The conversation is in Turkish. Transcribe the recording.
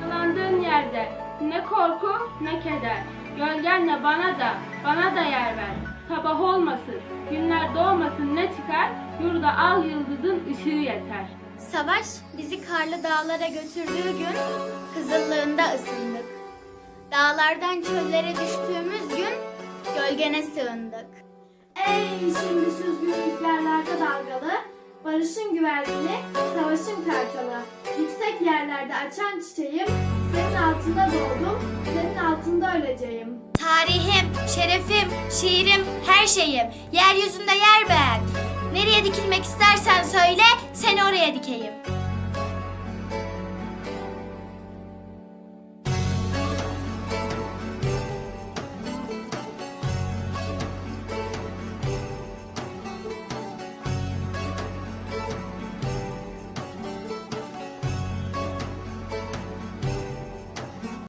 Dolandığın yerde ne korku ne keder. Gölgenle bana da, bana da yer ver. Sabah olmasın, günler doğmasın ne çıkar? Yurda al yıldızın ışığı yeter. Savaş bizi karlı dağlara götürdüğü gün kızıllığında ısındık. Dağlardan çöllere düştüğümüz gün gölgene sığındık. Ey şimdi süzgün yerlerde dalgalı, barışın güvercini, savaşın kartalı. Yüksek yerlerde açan çiçeğim, senin altında doğdum, senin altında öleceğim. Tarihim, şerefim, şiirim, her şeyim. Yeryüzünde yer beğen. Nereye dikilmek istersen söyle, seni oraya dikeyim.